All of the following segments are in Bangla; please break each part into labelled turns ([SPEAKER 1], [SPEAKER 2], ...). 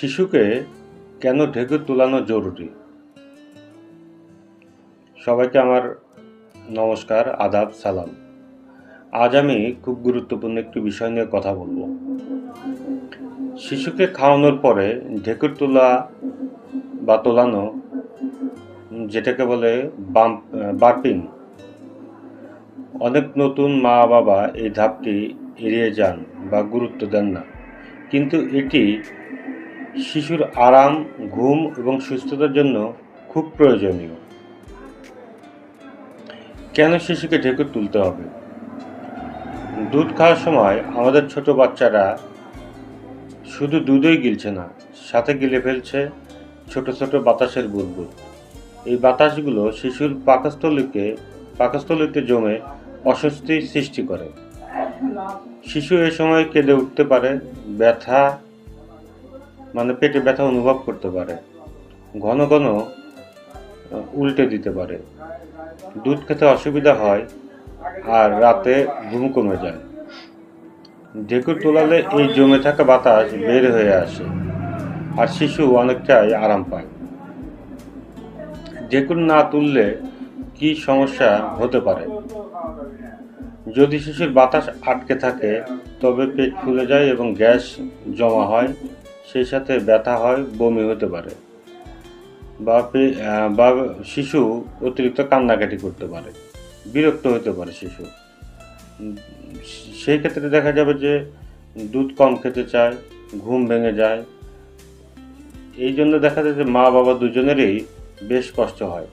[SPEAKER 1] শিশুকে কেন ঢেকুর তোলানো জরুরি? সবাইকে আমার নমস্কার, আদাব, সালাম। আজ আমি খুব গুরুত্বপূর্ণ একটি বিষয় নিয়ে কথা বলব। শিশুকে খাওয়ানোর পরে ঢেকুর তোলা বা তোলানো, যেটাকে বলে বাম, বার্পিং, অনেক নতুন মা বাবা এই ধাপটি এড়িয়ে যান বা গুরুত্ব দেন না। কিন্তু এটি শিশুর আরাম, ঘুম এবং সুস্থতার জন্য খুব প্রয়োজনীয়। কেন শিশুকে ঢেকুর তুলতে হবে? দুধ খাওয়ার সময় আমাদের ছোট বাচ্চারা শুধু দুধই গিলছে না, সাথে গিলে ফেলছে ছোট ছোট বাতাসের বুদবুদ এই বাতাসগুলো শিশুর পাকস্থলীকে, পাকস্থলীতে জমে অস্বস্তি সৃষ্টি করে। শিশু এ সময় কেঁদে উঠতে পারে, ব্যথা মানে পেটে ব্যথা অনুভব করতে পারে। ঘন ঘন উল্টে দিতে পারে। দুধ খেতে অসুবিধা হয় আর রাতে ঘুম কমে যায়। ঢেকুর তোলালে এই জমে থাকা বাতাস বের হয়ে আসে আর শিশু অনেকটাই আরাম পায়। ঢেকুর না তুললে কি সমস্যা হতে পারে? যদি শিশুর বাতাস আটকে থাকে, তবে পেট ফুলে যায় এবং গ্যাস জমা হয়। সেই সাথে ব্যথা হয়, বমি হতে পারে। বা বা শিশু অতিরিক্ত কান্নাকাটি করতে পারে, বিরক্ত হতে পারে শিশু। সেই ক্ষেত্রে দেখা যাবে যে দুধ কম খেতে চায়, ঘুম ভেঙে যায়। এই জন্য দেখা যায় যে মা বাবা দুজনেরই বেশ কষ্ট হয়।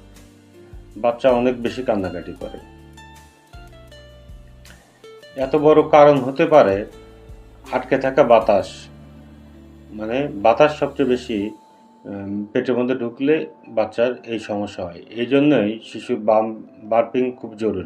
[SPEAKER 1] বাচ্চা অনেক বেশি কান্নাকাটি করে। এত বড় কারণ হতে পারে আটকে থাকা বাতাস। মানে বাতাস সবচেয়ে বেশি পেটের মধ্যে ঢুকলে বাচ্চার এই সমস্যা হয়। এই জন্যই শিশু বাম, বার্পিং খুব জরুরি।